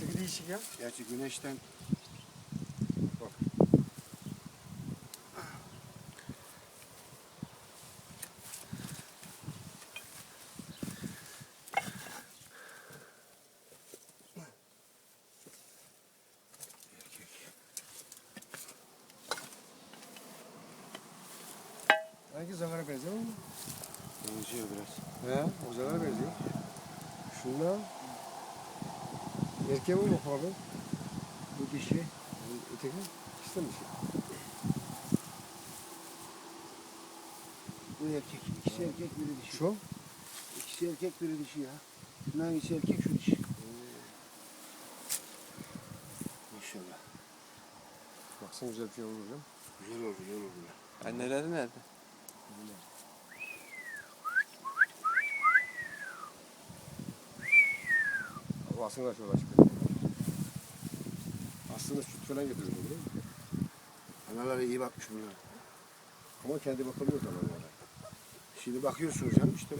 Üstteki değişik ya. Gerçi güneşten Bak. Sanki zagara benziyor mu? benziyor biraz. He, o zagara benziyor. Şundan erkeğe mi bak abi? Bu dişi. Öteki ikisi dişi? Bu erkek. İkisi erkek biri dişi. Şu? İkisi erkek biri dişi ya. Şundan hangisi erkek şu dişi. Maşallah. Baksana güzel bir şey olur ya. Güzel oldu, güzel oldu. Anneleri nerede? Abi aslında şöyle çıkıyor. Aslında süt falan getiriyor değil mi? Analara iyi bakmış bunlar. Ama kendi bakamıyor zamanlarda. Şimdi bakıyorsunuz canım işte bak.